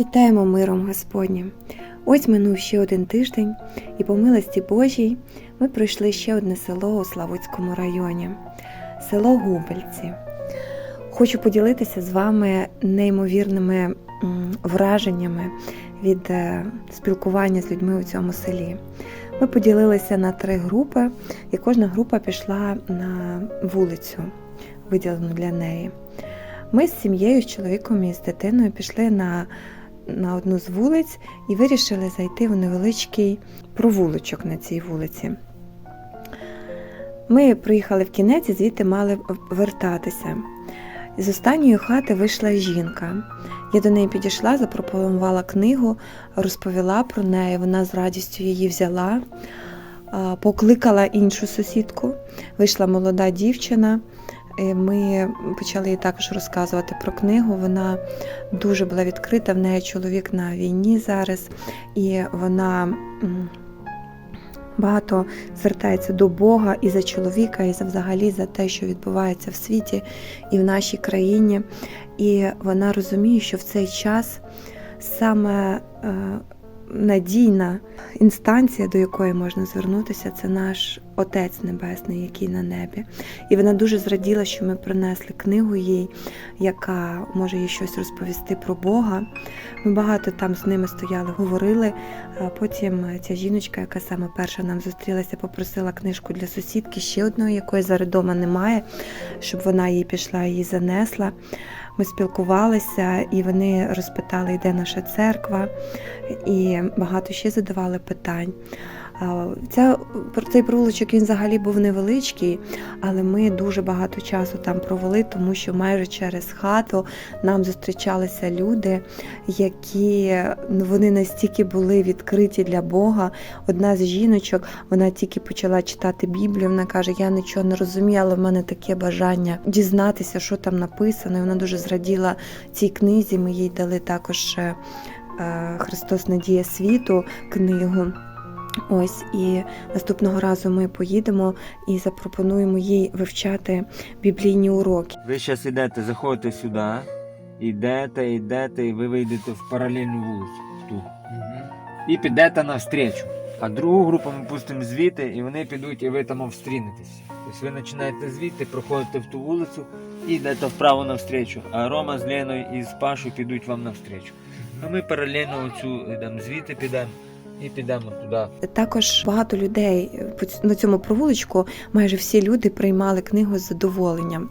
Вітаємо миром Господнім! Ось минув ще один тиждень, і по милості Божій ми пройшли ще одне село у Славутському районі село Губельці. Хочу поділитися з вами неймовірними враженнями від е, спілкування з людьми у цьому селі. Ми поділилися на три групи, і кожна група пішла на вулицю, виділену для неї. Ми з сім'єю, з чоловіком і з дитиною пішли на, на одну з вулиць і вирішили зайти в невеличкий провулочок на цій вулиці. Ми приїхали в кінець і звідти мали вертатися. З останньої хати вийшла жінка. Я до неї підійшла, запропонувала книгу, розповіла про неї. Вона з радістю її взяла, покликала іншу сусідку. Вийшла молода дівчина. Е, Ми почали їй також розказувати про книгу. Вона дуже була відкрита. В неї чоловік на війні зараз, і вона багато звертається до Бога і за чоловіка, і за взагалі за те, що відбувається в світі і в нашій країні. І вона розуміє, що в цей час саме е, надійна інстанція, до якої можна звернутися, це наш Отець Небесний, який на небі. І вона дуже зраділа, що ми принесли книгу їй, яка може їй щось розповісти про Бога. Ми багато там з ними стояли, говорили. Потім ця жіночка, яка саме перша нам зустрілася, попросила книжку для сусідки, ще одної, якої зараз вдома немає, щоб вона їй пішла її занесла. Ми спілкувалися, і вони розпитали, де наша церква, і багато ще задавали питань. Ця, цей провулочок він взагалі був невеличкий, але ми дуже багато часу там провели, тому що майже через хату нам зустрічалися люди, які ну, вони настільки були відкриті для Бога. Одна з жіночок, вона тільки почала читати Біблію. Вона каже: Я нічого не розумію, але в мене таке бажання дізнатися, що там написано. І вона дуже зраділа цій книзі. Ми їй дали також е, е, Христос Надія світу книгу. Ось і наступного разу ми поїдемо і запропонуємо їй вивчати біблійні уроки. Ви зараз йдете, заходите сюди, йдете, йдете, і ви вийдете в паралельну вулицю. в ту. І підете навстрічу. А другу групу ми пустимо звідти, і вони підуть, і ви там встрінетесь. Тобто ви починаєте звідти, проходите в ту вулицю і йдете вправо навстрічу. А Рома з Леною і з Пашою підуть вам навстрічу. А ми паралельно оцю йдемо звідти підемо і підемо туди. Також багато людей на цьому провулочку, майже всі люди приймали книгу з задоволенням.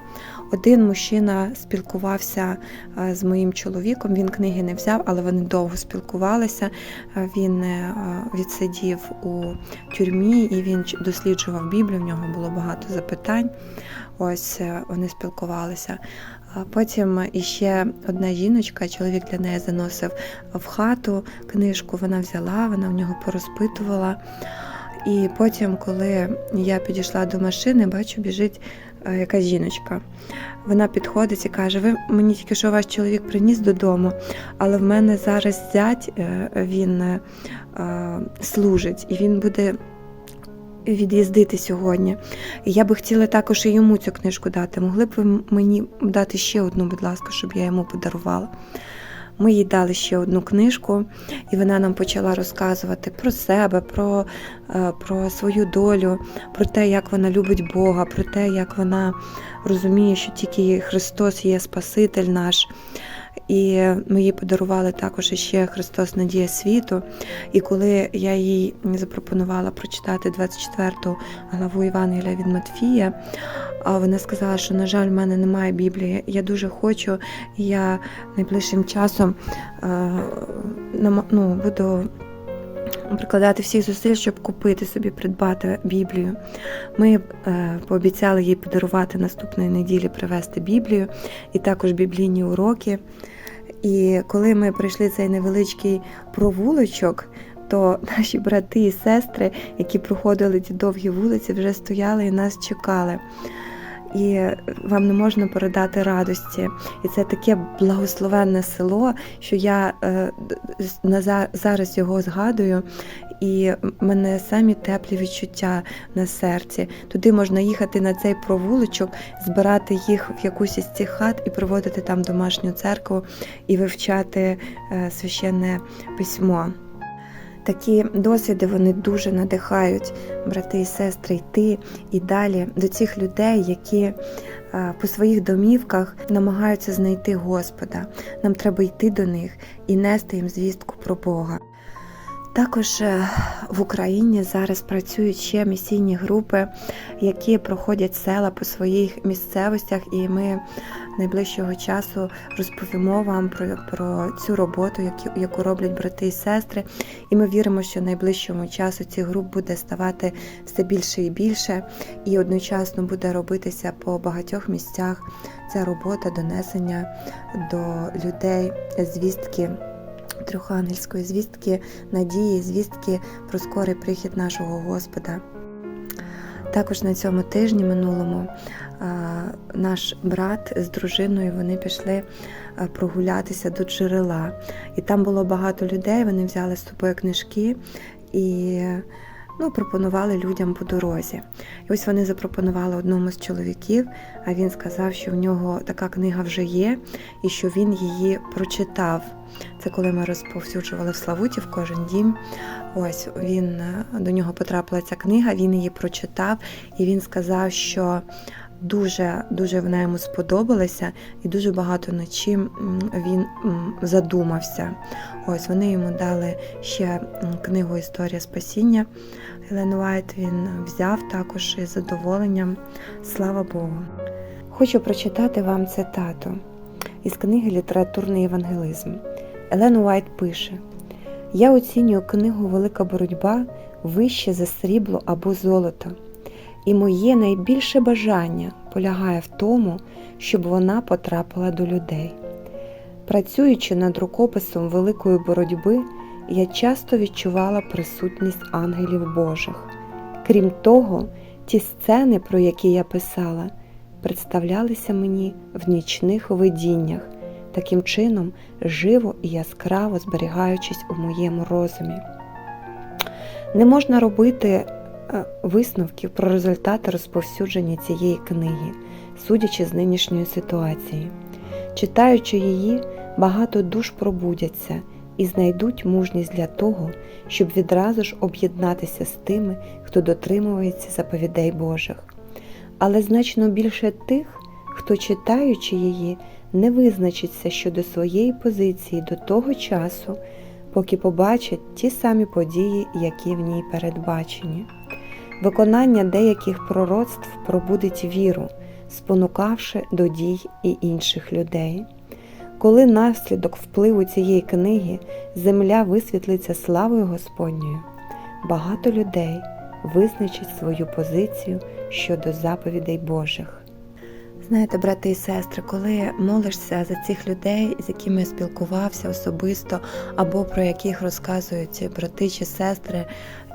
Один мужчина спілкувався е, з моїм чоловіком. Він книги не взяв, але вони довго спілкувалися. Е, Він е, відсидів у тюрмі і він досліджував Біблію. В нього було багато запитань. Ось вони спілкувалися. Потім іще одна жіночка, чоловік для неї заносив в хату книжку. Вона взяла, вона в нього порозпитувала. І потім, коли я підійшла до машини, бачу, біжить е, якась жіночка. Вона підходить і каже: Ви мені тільки що ваш чоловік приніс додому, але в мене зараз зять е, він е, служить і він буде. Від'їздити сьогодні. Я би хотіла також і йому цю книжку дати. Могли б ви мені дати ще одну, будь ласка, щоб я йому подарувала. Ми їй дали ще одну книжку, і вона нам почала розказувати про себе, про, е, про свою долю, про те, як вона любить Бога, про те, як вона розуміє, що тільки Христос є Спаситель наш. І їй подарували також ще Христос Надія світу. І коли я їй запропонувала прочитати 24 главу Євангелія від Матфія, вона сказала, що, на жаль, в мене немає Біблії. Я дуже хочу, я найближчим часом е, ну, буду прикладати всіх зусиль, щоб купити собі, придбати Біблію. Ми е, пообіцяли їй подарувати наступної неділі привезти Біблію і також біблійні уроки. І коли ми пройшли цей невеличкий провулочок, то наші брати і сестри, які проходили ті довгі вулиці, вже стояли і нас чекали. І вам не можна передати радості. І це таке благословенне село, що я е, на за- зараз його згадую, і мене самі теплі відчуття на серці. Туди можна їхати на цей провулочок, збирати їх в якусь із цих хат і проводити там домашню церкву і вивчати е, священне письмо. Такі досвіди вони дуже надихають брати і сестри йти і далі до цих людей, які е, по своїх домівках намагаються знайти Господа. Нам треба йти до них і нести їм звістку про Бога. Також е, в Україні зараз працюють ще місійні групи, які проходять села по своїх місцевостях, і ми найближчого часу розповімо вам про, про цю роботу, яку, роблять брати і сестри. І ми віримо, що найближчому часу цих груп буде ставати все більше і більше, і одночасно буде робитися по багатьох місцях ця робота донесення до людей звістки. Трьохангельської звістки, надії, звістки про скорий прихід нашого Господа. Також на цьому тижні минулому наш брат з дружиною вони пішли прогулятися до джерела. І там було багато людей, вони взяли з собою книжки і ну, пропонували людям по дорозі. І ось вони запропонували одному з чоловіків, а він сказав, що в нього така книга вже є, і що він її прочитав. Це коли ми розповсюджували в Славуті в кожен дім. Ось він е, до нього потрапила ця книга, він її прочитав, і він сказав, що дуже дуже вона йому сподобалася, і дуже багато чим він задумався. Ось вони йому дали ще книгу Історія спасіння. Елен Уайт він взяв також із задоволенням. Слава Богу. Хочу прочитати вам цитату із книги Літературний евангелізм. Елен Уайт пише: Я оцінюю книгу Велика боротьба вище за срібло або золото, і моє найбільше бажання полягає в тому, щоб вона потрапила до людей. Працюючи над рукописом великої боротьби, я часто відчувала присутність ангелів Божих. Крім того, ті сцени, про які я писала, представлялися мені в нічних видіннях, таким чином живо і яскраво зберігаючись у моєму розумі. Не можна робити висновків про результати розповсюдження цієї книги, судячи з нинішньої ситуації. Читаючи її, багато душ пробудяться і знайдуть мужність для того, щоб відразу ж об'єднатися з тими, хто дотримується заповідей Божих. Але значно більше тих, хто, читаючи її, не визначиться щодо своєї позиції до того часу, поки побачать ті самі події, які в ній передбачені. Виконання деяких пророцтв пробудить віру, спонукавши до дій і інших людей. Коли наслідок впливу цієї книги земля висвітлиться славою Господньою, багато людей визначить свою позицію щодо заповідей Божих. Знаєте, брати і сестри, коли молишся за цих людей, з якими я спілкувався особисто, або про яких розказують брати чи сестри,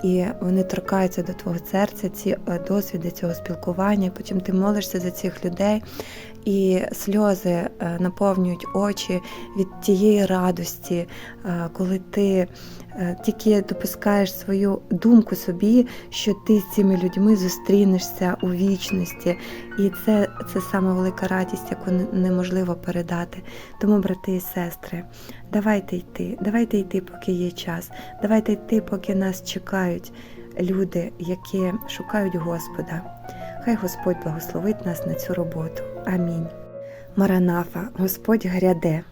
і вони торкаються до твого серця, ці е, досвіди цього спілкування, потім ти молишся за цих людей, і сльози е, наповнюють очі від тієї радості, е, коли ти е, тільки допускаєш свою думку собі, що ти з цими людьми зустрінешся у вічності, і це, це саме велика радість, яку неможливо передати. Тому, брати і сестри, давайте йти, давайте йти, поки є час, давайте йти, поки нас чекають люди, які шукають Господа. Хай Господь благословить нас на цю роботу. Амінь. Маранафа, Господь гряде.